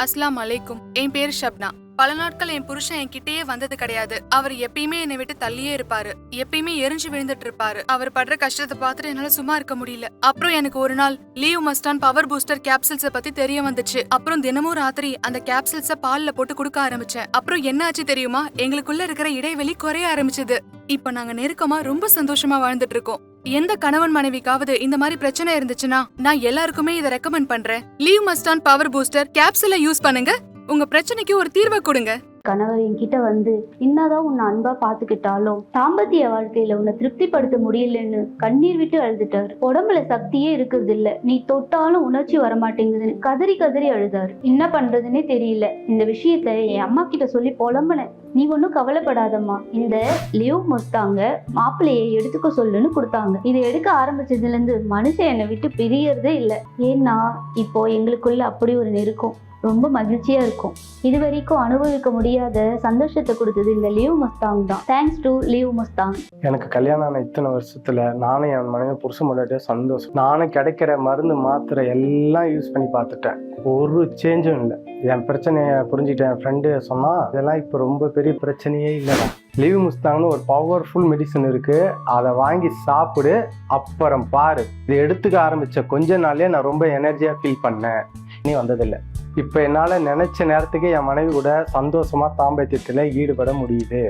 அஸ்லாம் அலைக்கும். என் பேர் ஷப்னா. பல நாட்கள் என் புருஷன் என்கிட்டயே வந்தது கிடையாது. அவர் எப்பயுமே என்னை விட்டு தள்ளியே இருப்பாரு. எப்பயுமே எரிஞ்சு விழுந்துட்டு இருப்பாரு. அவர் படுற கஷ்டத்தை பார்த்துட்டு என்னால சும்மா இருக்க முடியல. அப்புறம் எனக்கு ஒரு நாள் லீவ் மஸ்டான் பவர் பூஸ்டர் கேப்சூல்ஸ பத்தி தெரிய வந்துச்சு. அப்புறம் தினமும் ராத்திரி அந்த கேப்சூல்ஸ பால்ல போட்டு கொடுக்க ஆரம்பிச்சேன். அப்புறம் என்ன ஆச்சு தெரியுமா? எங்களுக்குள்ள இருக்கிற இடைவெளி குறைய ஆரம்பிச்சது. இப்ப நாங்க நெருக்கமா ரொம்ப சந்தோஷமா வாழ்ந்துட்டு இருக்கோம். எந்த கணவன் மனைவிக்காவது இந்த மாதிரி பிரச்சனை இருந்துச்சுன்னா நான் எல்லாருக்குமே இதை ரெக்கமெண்ட் பண்றேன். லீவ் மஸ்டான் பவர் பூஸ்டர் கேப்சூலை யூஸ் பண்ணுங்க. உங்க பிரச்சனைக்கு ஒரு தீர்வை கொடுங்க. கணவர் என்கிட்ட வந்து என்னதான் உன்னை அன்பா பாத்துக்கிட்டாலும் தாம்பத்திய வாழ்க்கையில உன்னை திருப்திப்படுத்த முடியலன்னு கண்ணீர் விட்டு அழுதுட்டாரு. உடம்புல சக்தியே இருக்குது இல்ல நீ தொட்டாலும் உணர்ச்சி வரமாட்டேங்குதுன்னு கதறி கதறி அழுதாரு. என்ன பண்றதுன்னே தெரியல. இந்த விஷயத்த என் அம்மா கிட்ட சொல்லி புலம்புனேன். நீ ஒன்றும் கவலைப்படாதம்மா. இந்த லிவ் முஸ்தாங்க மாப்பிள்ளையை எடுத்துக்க சொல்லுன்னு கொடுத்தாங்க. இதை எடுக்க ஆரம்பிச்சதுலேருந்து மனுஷன் என்னை விட்டு பிரியறதே இல்லை. ஏன்னா இப்போ எங்களுக்குள்ள அப்படி ஒரு நெருக்கம். ரொம்ப மகிழ்ச்சியா இருக்கும். இது வரைக்கும் அனுபவிக்க முடியாத சந்தோஷத்தை கொடுத்தது இந்த லீவ் மஸ்தாங் தான். தேங்க்ஸ் டு லீவ் மஸ்தாங் எனக்கு கல்யாணம் ஆன இத்தனை வருஷத்துல நானும் என் மனைவி புருஷன் முன்னாடியே சந்தோஷம். நானும் கிடைக்கிற மருந்து மாத்திரை எல்லாம் யூஸ் பண்ணி பார்த்துட்டேன். ஒரு சேஞ்சும் இல்லை. என் பிரச்சனையை புரிஞ்சுக்கிட்டேன் என் ஃப்ரெண்டு சொன்னால் இதெல்லாம் இப்போ ரொம்ப பெரிய பிரச்சனையே இல்லைடா. லீவ் முஸ்தாங்னு ஒரு பவர்ஃபுல் மெடிசன் இருக்குது அதை வாங்கி சாப்பிடு. அப்புறம் பாரு. இது எடுத்துக்க ஆரம்பித்த கொஞ்ச நாளே நான் ரொம்ப எனர்ஜியாக ஃபீல் பண்ணேன். நீ வந்ததில்லை. இப்போ என்னால் நினச்ச நேரத்துக்கு என் மனைவி கூட சந்தோஷமாக தாம்பத்தியத்தில் ஈடுபட முடியுது.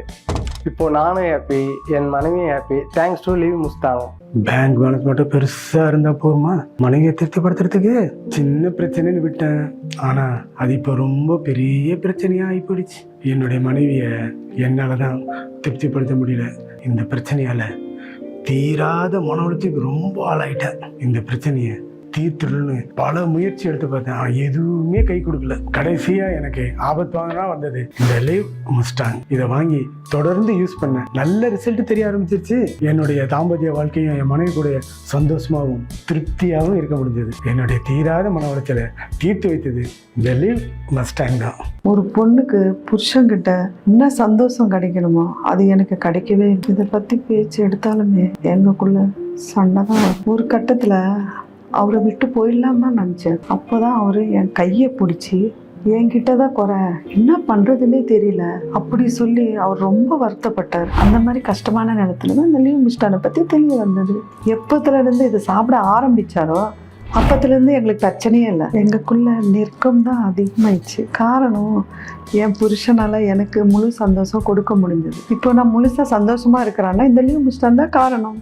இப்போ நானும் ஹாப்பி என் மனைவியும் ஹாப்பி தேங்க்ஸ் டு லீவ் முஸ்தாவும் பேங்க் பேலன்ஸ் மட்டும் பெருசா இருந்தா போதுமா? மனைவியை திருப்திப்படுத்துறதுக்கு சின்ன பிரச்சனைன்னு விட்டேன். ஆனா அது இப்போ ரொம்ப பெரிய பிரச்சனையா ஆகி போயிடுச்சு என்னுடைய மனைவியை என்னால் தான் திருப்திப்படுத்த முடியல. இந்த பிரச்சனையால தீராத மன உளைச்சலுக்கு ரொம்ப ஆளாயிட்டேன். இந்த பிரச்சனையை தீர்த்துடணும்னு பல முயற்சி எடுத்து பார்த்தேன். எதுவுமே கை கொடுக்கல. கடைசியா எனக்கு ஆபத்து வாங்கினா வந்தது. இந்த லேவ் முஸ்டாங். இதை வாங்கி தொடர்ந்து யூஸ் பண்ணேன். நல்ல ரிசல்ட் தெரிய ஆரம்பிச்சிருச்சு. என்னுடைய தாம்பத்திய வாழ்க்கையும் என் மனைவி கூட சந்தோஷமாகவும் திருப்தியாகவும் இருக்க முடிஞ்சது. என்னுடைய தீராத மன உளைச்சலை தீர்த்து வைத்தது இந்த லிவ் மஸ்டாங் தான். ஒரு பொண்ணுக்கு புருஷன்கிட்ட என்ன சந்தோஷம் கிடைக்கணுமோ அது எனக்கு கிடைக்கவே இதை பத்தி பேச்சு எடுத்தாலுமே எங்களுக்குள்ள சண்டை தான் ஒரு கட்டத்தில் அவரை விட்டு போயிடலாமா நினச்சேன். அப்போதான் அவர் என் கையை பிடிச்சி என்கிட்ட தான் குறை. என்ன பண்ணுறதுன்னே தெரியல. அப்படி சொல்லி அவர் ரொம்ப வருத்தப்பட்டார். அந்த மாதிரி கஷ்டமான நேரத்தில் தான் இந்த லீவ் மிஸ்டானை பற்றி தெரிய வந்தது. எப்போத்துலேருந்து இதை சாப்பிட ஆரம்பிச்சாரோ அப்பத்துலேருந்து எங்களுக்கு பிரச்சனையே இல்லை. எங்களுக்குள்ள நெருக்கம் தான் அதிகமாயிடுச்சு. காரணம் என் புருஷனால் எனக்கு முழு சந்தோஷம் கொடுக்க முடிஞ்சது. இப்போ நான் முழுசாக சந்தோஷமாக இருக்கிறேன்னா இந்த லீவ் மிஸ்டான் தான் காரணம்.